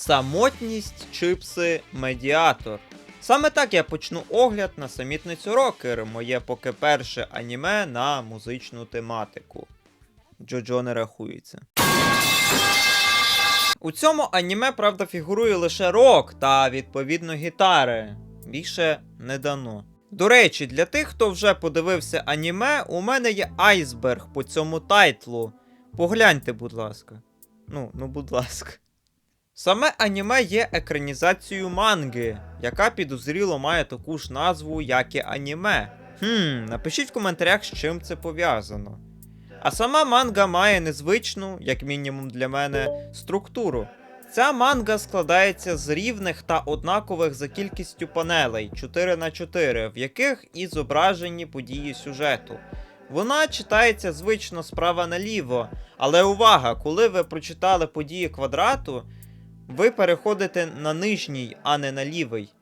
Самотність чипси медіатор. Саме так я почну огляд на самітницю Рокер, моє поки перше аніме на музичну тематику. Джоджо не рахується. У цьому аніме, правда, фігурує лише рок та відповідно гітари. Більше не дано. До речі, для тих, хто вже подивився аніме, у мене є айсберг по цьому тайтлу. Погляньте, будь ласка. Ну, ну, будь ласка. Саме аніме є екранізацією манги, яка підозріло має таку ж назву, як і аніме. Хм, напишіть в коментарях, з чим це пов'язано. А сама манга має незвичну, як мінімум для мене, структуру. Ця манга складається з рівних та однакових за кількістю панелей 4 на 4 в яких і зображені події сюжету. Вона читається звично справа наліво, але увага, коли ви прочитали події квадрату, ви переходите на нижній, а не на лівий.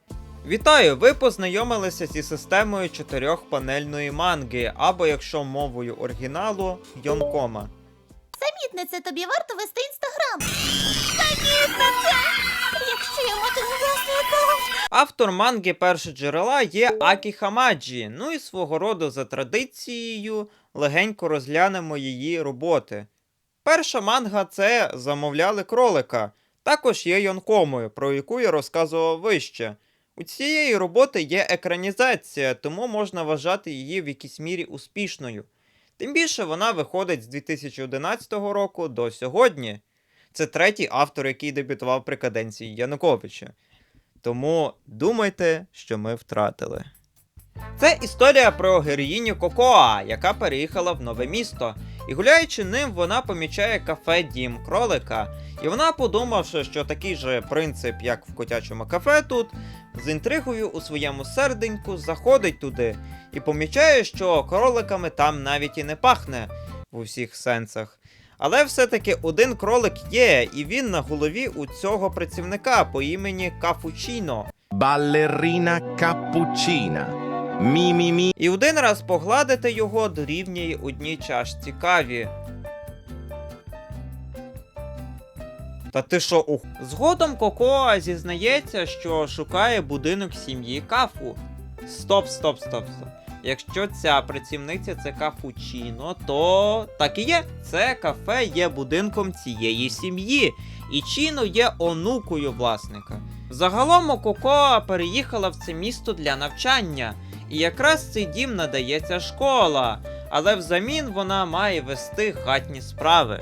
Вітаю! Ви познайомилися зі системою чотирьохпанельної манги, або якщо мовою оригіналу Йонкома. Самітнице, тобі варто вести інстаграм. Самітнице! Якщо я власний аккаунт. Автор манги перше джерела є Акі Хамаджі, ну і свого роду за традицією легенько розглянемо її роботи. Перша манга це замовляли кролика, також є Йонкомою, про яку я розказував вище. У цієї роботи є екранізація, тому можна вважати її в якійсь мірі успішною. Тим більше вона виходить з 2011 року до сьогодні. Це третій автор, який дебютував при каденції Януковича. Тому думайте, що ми втратили. Це історія про героїню Кокоа, яка переїхала в нове місто. І гуляючи ним, вона помічає кафе Дім кролика. І вона, подумавши, що такий же принцип, як в котячому кафе тут, з інтригою у своєму серденьку заходить туди і помічає, що кроликами там навіть і не пахне в усіх сенсах. Але все-таки один кролик є, і він на голові у цього працівника по імені Кафучіно. Ballerina cappuccina. Mi. І один раз погладити його дорівнює одній чашці каві. Та ти що ух? Згодом Кокоа зізнається, що шукає будинок сім'ї Кафу. Стоп, стоп, стоп, стоп. Якщо ця працівниця це кафучино, то так і є. Це кафе є будинком цієї сім'ї, і Чіно є онукою власника. Загалом Кокоа переїхала в це місто для навчання, і якраз цей дім надається школа, але взамін вона має вести хатні справи.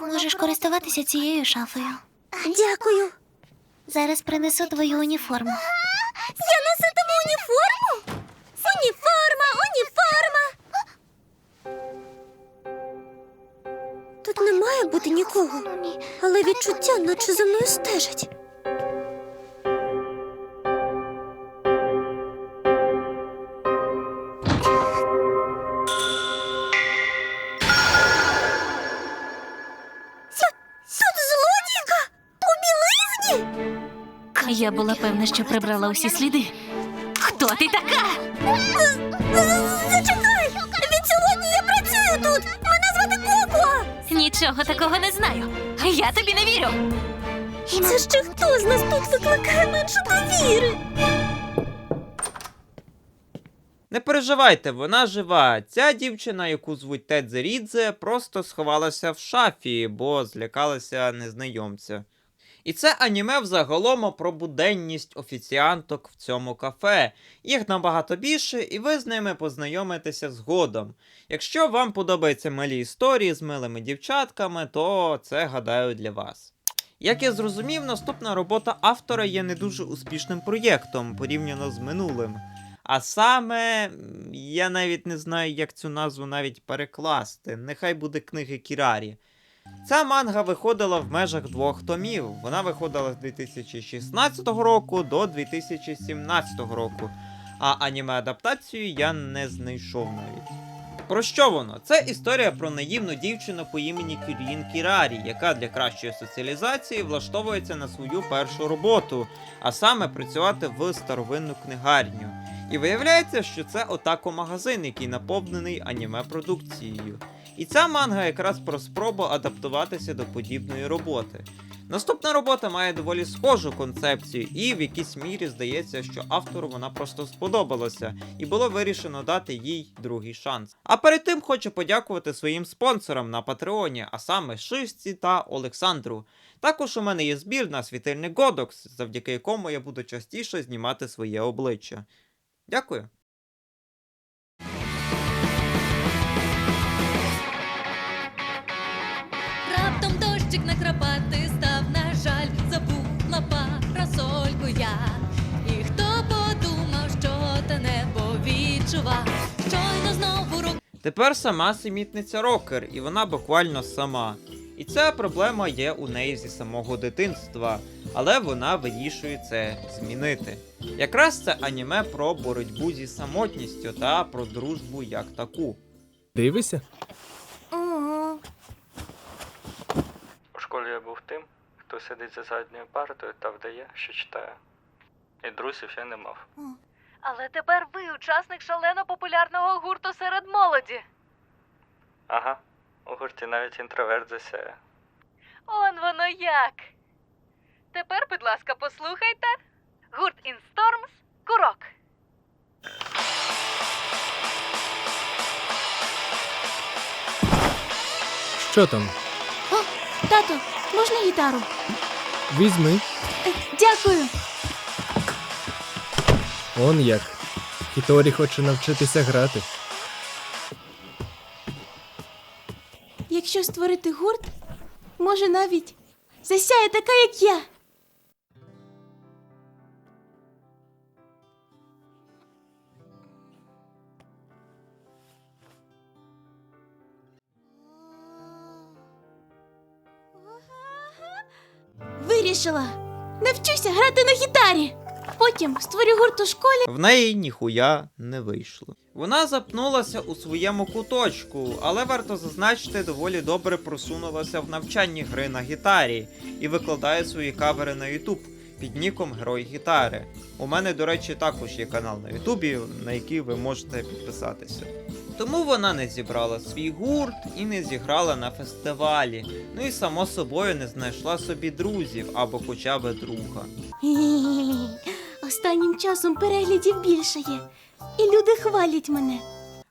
Можеш користуватися цією шафою. Дякую. Зараз принесу твою уніформу. Я носитиму уніформу? Уніформа, має бути нікого, але відчуття, наче за мною стежать. Я була певна, що прибрала усі сліди. Хто ти така? Зачекай! Нічого такого не знаю. Я тобі не вірю. Це ще хто з нас тут викликає менше довіри? Не переживайте, вона жива. Ця дівчина, яку звуть Тедзе Рідзе, просто сховалася в шафі, бо злякалася незнайомця. І це аніме взагалом про буденність офіціанток в цьому кафе. Їх набагато більше, і ви з ними познайомитеся згодом. Якщо вам подобаються малі історії з милими дівчатками, то це гадаю для вас. Як я зрозумів, наступна робота автора є не дуже успішним проєктом порівняно з минулим. А саме, я навіть не знаю, як цю назву навіть перекласти. Нехай буде книги Кірарі. Ця манга виходила в межах двох томів. Вона виходила з 2016 року до 2017 року. А аніме-адаптацію я не знайшов навіть. Про що воно? Це історія про наївну дівчину по імені Кюрін Кірарі, яка для кращої соціалізації влаштовується на свою першу роботу, а саме працювати в старовинну книгарню. І виявляється, що це отако магазин, який наповнений аніме продукцією. І ця манга якраз про спробу адаптуватися до подібної роботи. Наступна робота має доволі схожу концепцію, і в якійсь мірі здається, що автору вона просто сподобалася, і було вирішено дати їй другий шанс. А перед тим хочу подякувати своїм спонсорам на Патреоні, а саме Шишці та Олександру. Також у мене є збір на світильник Годокс, завдяки якому я буду частіше знімати своє обличчя. Дякую. Дощик накрапати став, на жаль, забула парасольку я. І хто подумав, що те небо відчува, щойно знову рук. Тепер сама семітниця рокер, і вона буквально сама. І ця проблема є у неї зі самого дитинства, але вона вирішує це змінити. Якраз це аніме про боротьбу зі самотністю та про дружбу як таку. Дивишся? Ого. У школі я був тим, хто сидить за задньою партою та вдає, що читає. І друзів я не мав. Але тепер ви учасник шалено популярного гурту серед молоді. Ага, у гурті навіть інтроверт засяє. Он воно як. Тепер, будь ласка, послухайте. Гурт Інстормс Курок. Що там? Тато, можна гітару? Візьми. Е, Дякую. Он як. Хіторі хоче навчитися грати. Якщо створити гурт, може навіть засяє така, як я. Вирішила. Навчуся грати на гітарі. Потім створю гурт у школі. В неї ніхуя не вийшло. Вона запнулася у своєму куточку, але варто зазначити, доволі добре просунулася в навчанні гри на гітарі і викладає свої кавери на YouTube під ніком Герой гітари. У мене, до речі, також є канал на Ютубі, на який ви можете підписатися. Тому вона не зібрала свій гурт і не зіграла на фестивалі. Ну і само собою не знайшла собі друзів або хоча б друга. Останнім часом переглядів більше є. І люди хвалять мене.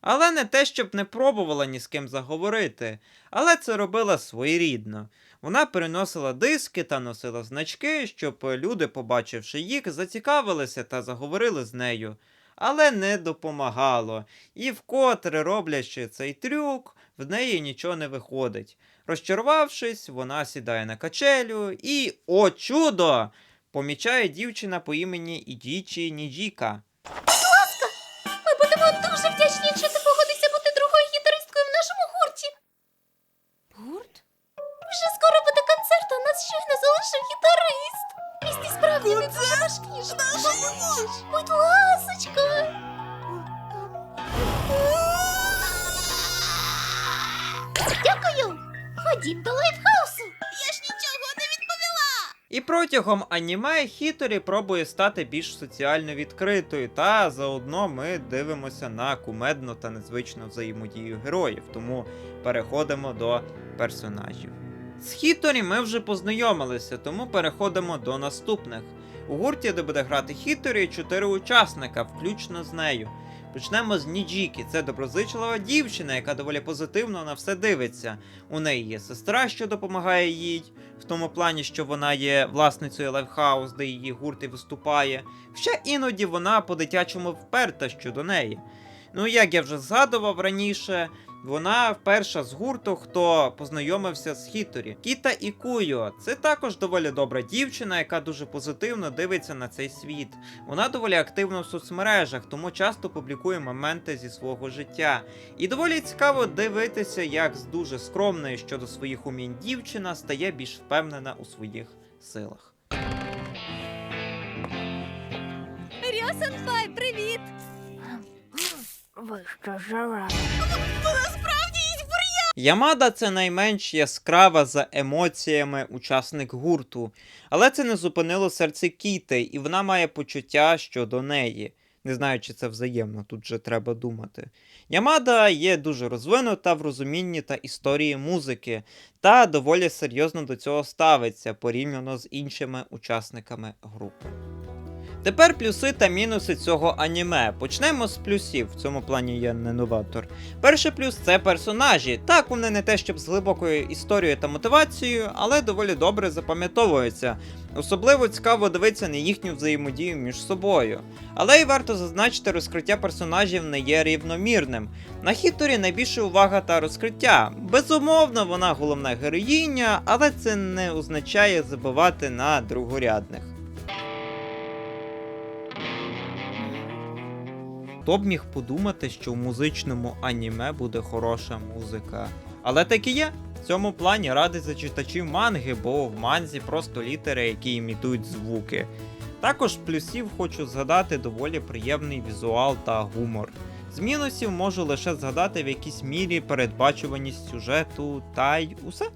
Але не те, щоб не пробувала ні з ким заговорити, але це робила своєрідно. Вона переносила диски та носила значки, щоб люди, побачивши їх, зацікавилися та заговорили з нею. Але не допомагало. І вкотре роблячи цей трюк, в неї нічого не виходить. Розчарувавшись, вона сідає на качелю і, о чудо! помічає дівчина по імені Ідічі Ніджіка. Ми будемо дуже вдячні, якщо ти погодишся бути другою гітаристкою в нашому гурті. Гурт? Вже скоро буде концерт, а нас щойно залишив гітарист. Місті справді не дуже важкі. Будь ласочка. Дякую. Ходім до лайфхаусу. Я ж нічого не відповіла. І протягом аніме Хіторі пробує стати більш соціально відкритою, та заодно ми дивимося на кумедну та незвичну взаємодію героїв, тому переходимо до персонажів. З Хіторі ми вже познайомилися, тому переходимо до наступних. У гурті, де буде грати Хіторі, чотири учасника, включно з нею. Почнемо з Ніджікі. Це доброзичлива дівчина, яка доволі позитивно на все дивиться. У неї є сестра, що допомагає їй, в тому плані, що вона є власницею лайфхаус, де її гурт і виступає. Ще іноді вона по-дитячому вперта щодо неї. Ну, як я вже згадував раніше, вона перша з гурту, хто познайомився з Хіторі. Кіта Ікуйо. Це також доволі добра дівчина, яка дуже позитивно дивиться на цей світ. Вона доволі активна в соцмережах, тому часто публікує моменти зі свого життя. І доволі цікаво дивитися, як з дуже скромної щодо своїх умінь дівчина стає більш впевнена у своїх силах. Привіт! Ямада це найменш яскрава за емоціями учасник гурту, але це не зупинило серце Кіти, і вона має почуття щодо неї. Не знаю, чи це взаємно, тут же треба думати. Ямада є дуже розвинута в розумінні та історії музики, та доволі серйозно до цього ставиться порівняно з іншими учасниками групи. Тепер плюси та мінуси цього аніме. Почнемо з плюсів. В цьому плані я не новатор. Перший плюс це персонажі. Так, вони не те щоб з глибокою історією та мотивацією, але доволі добре запам'ятовуються. Особливо цікаво дивитися на їхню взаємодію між собою. Але й варто зазначити, розкриття персонажів не є рівномірним. На Хіторі найбільше увага та розкриття. Безумовно, вона головна героїня, але це не означає забивати на другорядних. Хто б міг подумати, що в музичному аніме буде хороша музика. Але так і є. В цьому плані радий за читачів манги, бо в манзі просто літери, які імітують звуки. Також плюсів хочу згадати доволі приємний візуал та гумор. З мінусів можу лише згадати в якійсь мірі передбачуваність сюжету та й усе.